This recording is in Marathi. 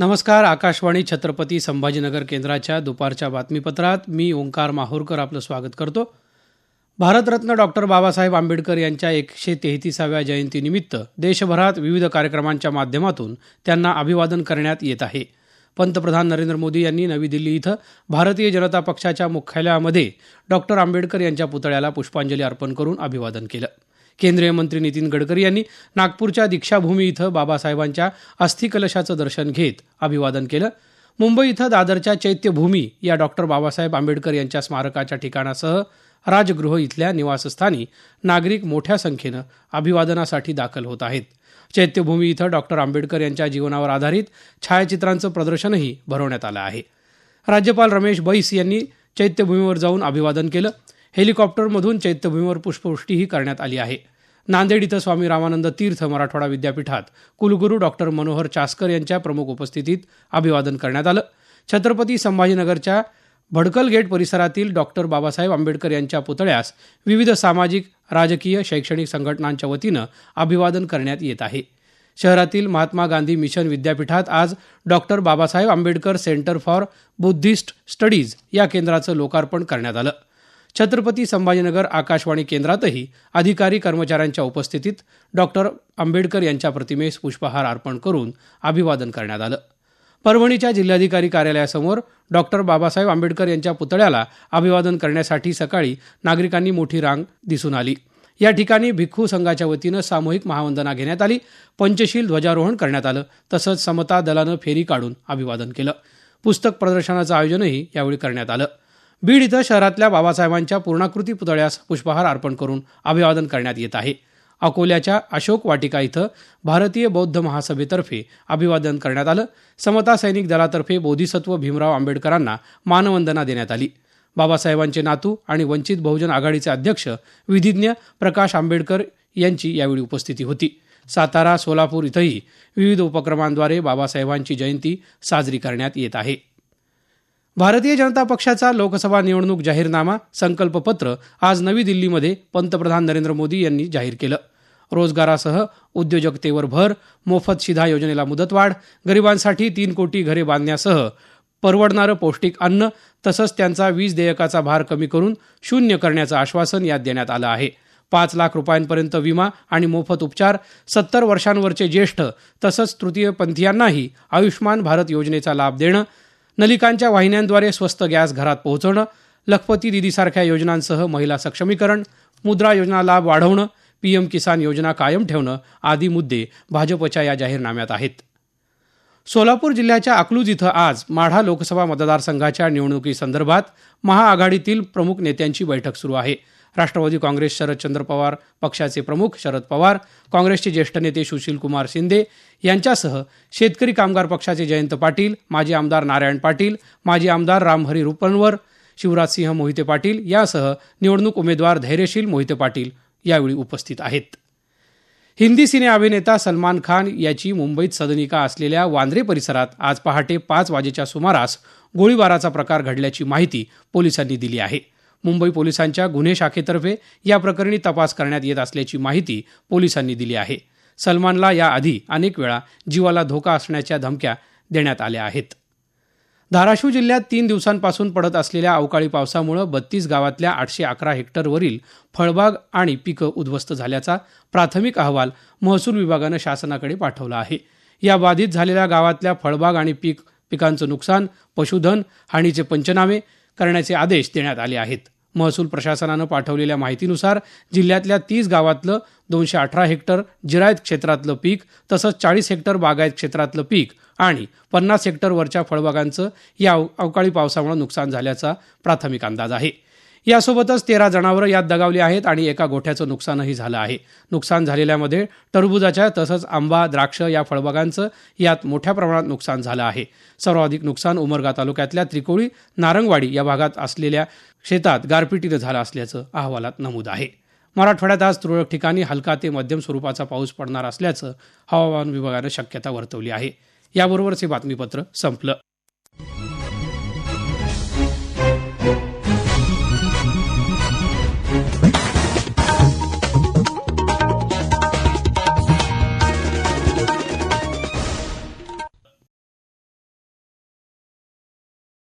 नमस्कार आकाशवाणी छत्रपती संभाजीनगर केंद्राच्या दुपारच्या बातमीपत्रात मी ओंकार माहूरकर आपलं स्वागत करतो. भारतरत्न डॉक्टर बाबासाहेब आंबेडकर यांच्या एकशे तेहतीसाव्या जयंतीनिमित्त देशभरात विविध कार्यक्रमांच्या माध्यमातून त्यांना अभिवादन करण्यात येत आहे. पंतप्रधान नरेंद्र मोदी यांनी नवी दिल्ली इथं भारतीय जनता पक्षाच्या मुख्यालयामध्ये डॉक्टर आंबेडकर यांच्या पुतळ्याला पुष्पांजली अर्पण करून अभिवादन केलं. केंद्रीय मंत्री नितीन गडकरी यांनी नागपूरच्या दीक्षाभूमी इथं बाबासाहेबांच्या अस्थिकलशाचं दर्शन घेत अभिवादन केलं. मुंबई इथं दादरच्या चैत्यभूमी या डॉक्टर बाबासाहेब आंबेडकर यांच्या स्मारकाच्या ठिकाणासह राजगृह इथल्या निवासस्थानी नागरिक मोठ्या संख्येनं अभिवादनासाठी दाखल होत आहेत. चैत्यभूमी इथं डॉक्टर आंबेडकर यांच्या जीवनावर आधारित छायाचित्रांचं प्रदर्शनही भरवण्यात आलं आहे. राज्यपाल रमेश बैस यांनी चैत्यभूमीवर जाऊन अभिवादन केलं. हेलिकॉप्टरमधून चैत्यभूमीवर पुष्पवृष्टीही करण्यात आली आहे. नांदेड इथं स्वामी रामानंद तीर्थ मराठवाडा विद्यापीठात कुलगुरू डॉक्टर मनोहर चासकर यांच्या प्रमुख उपस्थितीत अभिवादन करण्यात आलं. छत्रपती संभाजीनगरच्या भडकल गेट परिसरातील डॉक्टर बाबासाहेब आंबेडकर यांच्या पुतळ्यास विविध सामाजिक राजकीय शैक्षणिक संघटनांच्या वतीनं अभिवादन करण्यात येत आहे. शहरातील महात्मा गांधी मिशन विद्यापीठात आज doctor Babasaheb Ambedkar centre for Buddhist studies या केंद्राचं लोकार्पण करण्यात आलं. छत्रपती संभाजीनगर आकाशवाणी केंद्रातही अधिकारी कर्मचाऱ्यांच्या उपस्थितीत डॉक्टर आंबेडकर यांच्या प्रतिमेस पुष्पहार अर्पण करून अभिवादन करण्यात आलं. परभणीच्या जिल्हाधिकारी कार्यालयासमोर डॉक्टर बाबासाहेब आंबेडकर यांच्या पुतळ्याला अभिवादन करण्यासाठी सकाळी नागरिकांनी मोठी रांग दिसून आली. या ठिकाणी भिक्खू संघाच्या वतीनं सामूहिक महावंदना घेण्यात आली. पंचशील ध्वजारोहण करण्यात आलं. तसंच समता दलानं फेरी काढून अभिवादन केलं. पुस्तक प्रदर्शनाचं आयोजनही यावेळी करण्यात आलं. बीड इथं शहरातल्या बाबासाहेबांच्या पूर्णाकृती पुतळ्यास पुष्पहार अर्पण करून अभिवादन करण्यात येत आहे. अकोल्याच्या अशोक वाटिका इथं भारतीय बौद्ध महासभेतर्फे अभिवादन करण्यात आलं. समता सैनिक दलातर्फे बोधिसत्व भीमराव आंबेडकरांना मानवंदना देण्यात आली. बाबासाहेबांचे नातू आणि वंचित बहुजन आघाडीचे अध्यक्ष विधिज्ञ प्रकाश आंबेडकर यांची यावेळी उपस्थिती होती. सातारा सोलापूर इथंही विविध उपक्रमांद्वारे बाबासाहेबांची जयंती साजरी करण्यात येत आहे. भारतीय जनता पक्षाचा लोकसभा निवडणूक जाहीरनामा संकल्पपत्र आज नवी दिल्लीमध्ये पंतप्रधान नरेंद्र मोदी यांनी जाहीर केलं. रोजगारासह उद्योजकतेवर भर मोफत शिधा योजनेला मुदतवाढ गरिबांसाठी तीन कोटी घरे बांधण्यासह परवडणारं पौष्टिक अन्न तसंच त्यांचा वीज देयकाचा भार कमी करून शून्य करण्याचं आश्वासन यात देण्यात आलं आहे. पाच लाख रुपयांपर्यंत विमा आणि मोफत उपचार सत्तर वर्षांवरचे ज्येष्ठ तसंच तृतीयपंथीयांनाही आयुष्मान भारत योजनेचा लाभ देणं नलिकांच्या वाहिन्यांद्वारे स्वस्त गॅस घरात पोहोचवणं लखपती दिदीसारख्या योजनांसह महिला सक्षमीकरण मुद्रा योजना लाभ वाढवणं पीएम किसान योजना कायम ठेवणं आदी मुद्दे भाजपच्या या जाहीरनाम्यात आहेत. सोलापूर जिल्ह्याच्या अकलूज इथं आज माढा लोकसभा मतदारसंघाच्या निवडणुकीसंदर्भात महाआघाडीतील प्रमुख नेत्यांची बैठक सुरू आहे. राष्ट्रवादी काँग्रेस शरदचंद्र पवार पक्षाचे प्रमुख शरद पवार काँग्रेसचे ज्येष्ठ नेते सुशीलकुमार शिंदे यांच्यासह शेतकरी कामगार पक्षाचे जयंत पाटील माजी आमदार नारायण पाटील माजी आमदार रामहरी रुपनवर शिवराजसिंह मोहिते पाटील यासह निवडणूक उमेदवार धैर्यशील मोहिते पाटील यावेळी उपस्थित आहेत. हिंदी सिने अभिनेता सलमान खान याची मुंबईत सदनिका असलेल्या वांद्रे परिसरात आज पहाटे पाच वाजेच्या सुमारास गोळीबाराचा प्रकार घडल्याची माहिती पोलिसांनी दिली आहे. मुंबई पोलिसांच्या गुन्हे शाखेतर्फे या प्रकरणी तपास करण्यात येत असल्याची माहिती पोलिसांनी दिली आहे. सलमानला याआधी अनेक वेळा जीवाला धोका असण्याच्या धमक्या देण्यात आल्या आहेत. धाराशिव जिल्ह्यात तीन दिवसांपासून पडत असलेल्या अवकाळी पावसामुळे बत्तीस गावातल्या आठशे अकरा हेक्टरवरील फळबाग आणि पिकं उद्ध्वस्त झाल्याचा प्राथमिक अहवाल महसूल विभागानं शासनाकडे पाठवला आहे. या बाधित झालेल्या गावातल्या फळबाग आणि पीक पिकांचं नुकसान पशुधन हानीचे पंचनामे करण्याचे आदेश देण्यात आले आहेत. महसूल प्रशासनानं पाठवलेल्या माहितीनुसार जिल्ह्यातल्या तीस गावातलं दोनशे अठरा हेक्टर जिरायत क्षेत्रातलं पीक तसंच चाळीस हेक्टर बागायत क्षेत्रातलं पीक आणि पन्नास हेक्टरवरच्या फळबागांचं या अवकाळी पावसामुळे नुकसान झाल्याचा प्राथमिक अंदाज आहे. यासोबतच तेरा जनावरं यात दगावली आहेत आणि एका गोठ्याचं नुकसानही झालं आहे. नुकसान झालेल्यामध्ये टरबुजाच्या तसंच आंबा द्राक्ष या फळबागांचं यात मोठ्या प्रमाणात नुकसान झालं आहे. सर्वाधिक नुकसान उमरगा तालुक्यातल्या त्रिकोळी नारंगवाडी या भागात असलेल्या शेतात गारपिटीनं झालं असल्याचं अहवालात नमूद आहे. मराठवाड्यात आज तुरळक ठिकाणी हलका ते मध्यम स्वरूपाचा पाऊस पडणार असल्याचं हवामान विभागानं शक्यता वर्तवली आहे. याबरोबरच हे बातमीपत्र संपलं.